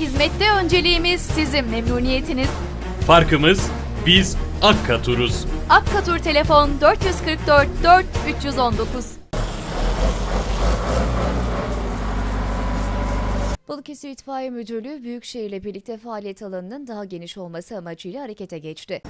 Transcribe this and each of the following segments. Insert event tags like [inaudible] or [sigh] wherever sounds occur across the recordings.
Hizmette önceliğimiz sizin memnuniyetiniz. Farkımız biz Akkatur'uz. Akkatur telefon 444 4 319. Balıkesir İtfaiye Müdürlüğü Büyükşehir ile birlikte faaliyet alanının daha geniş olması amacıyla harekete geçti.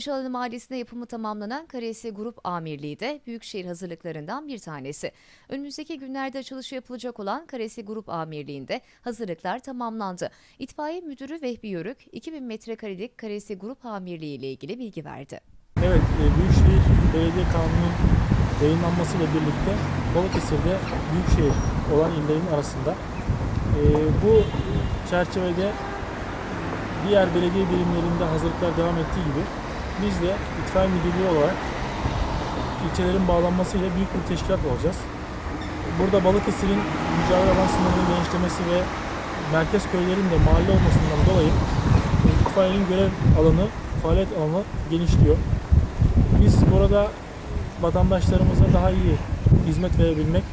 Paşalı Mahallesi'nde yapımı tamamlanan Karesi Grup Amirliği de Büyükşehir hazırlıklarından bir tanesi. Önümüzdeki günlerde açılışı yapılacak olan Karesi Grup Amirliği'nde hazırlıklar tamamlandı. İtfaiye Müdürü Vehbi Yörük, 2000 metrekarelik Karesi Grup Amirliği ile ilgili bilgi verdi. Evet, e, Büyükşehir Belediye Kanunu'nun yayınlanmasıyla birlikte Balıkesir'de Büyükşehir olan illerin arasında e, bu çerçevede diğer belediye birimlerinde hazırlıklar devam ettiği gibi biz de itfaiye müdürlüğü olarak ilçelerin bağlanmasıyla büyük bir teşkilat olacağız. Burada Balıkesir'in mücadele alan sınırının genişlemesi ve merkez köylerin de mahalle olmasından dolayı itfaiyenin görev alanı, faaliyet alanı genişliyor. Biz burada vatandaşlarımıza daha iyi hizmet verebilmek,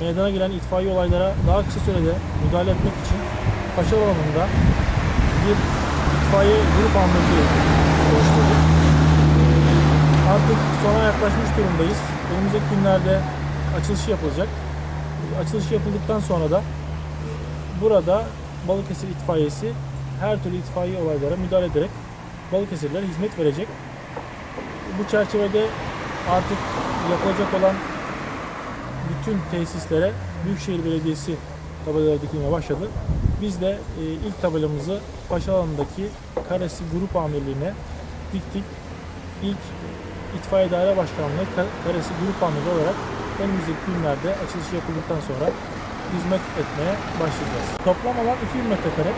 meydana gelen itfaiye olaylara daha kısa sürede müdahale etmek için Paşa alanında bir itfaiye grup amirliği oluşturduk. Ee, Artık sona yaklaşmış durumdayız. Önümüzdeki günlerde açılışı yapılacak. Açılışı yapıldıktan sonra da burada Balıkesir itfaiyesi her türlü itfaiye olaylara müdahale ederek Balıkesirlere hizmet verecek. Bu çerçevede artık yapılacak olan bütün tesislere Büyükşehir Belediyesi tabelaları dikilmeye başladı. Biz de e, ilk tabelamızı Paşalan'daki Karesi Grup Amirliği'ne diktik. İlk İtfaiye Daire Başkanlığı Ka- Karesi Grup Amirliği olarak önümüzdeki günlerde açılışı yapıldıktan sonra hizmet etmeye başlayacağız. Toplam alan 2000 metrekare.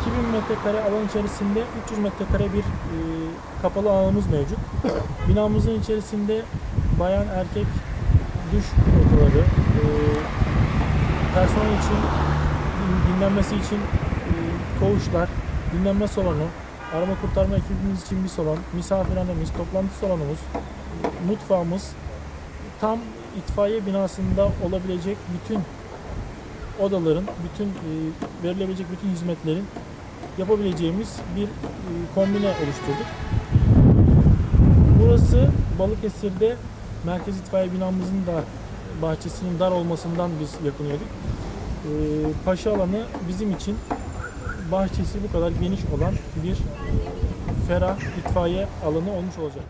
2000 metrekare alan içerisinde 300 metrekare bir e, kapalı alanımız mevcut. [coughs] Binamızın içerisinde bayan erkek duş odaları, e, personel için din- dinlenmesi için e, koğuşlar, dinlenme salonu, arama kurtarma ekibimiz için bir salon, misafirhanemiz, toplantı salonumuz, mutfağımız tam itfaiye binasında olabilecek bütün odaların, bütün e, verilebilecek bütün hizmetlerin yapabileceğimiz bir e, kombine oluşturduk. Burası Balıkesir'de Merkez İtfaiye binamızın da bahçesinin dar olmasından biz yakınıyorduk. Ee, Paşa alanı bizim için bahçesi bu kadar geniş olan bir ferah itfaiye alanı olmuş olacak.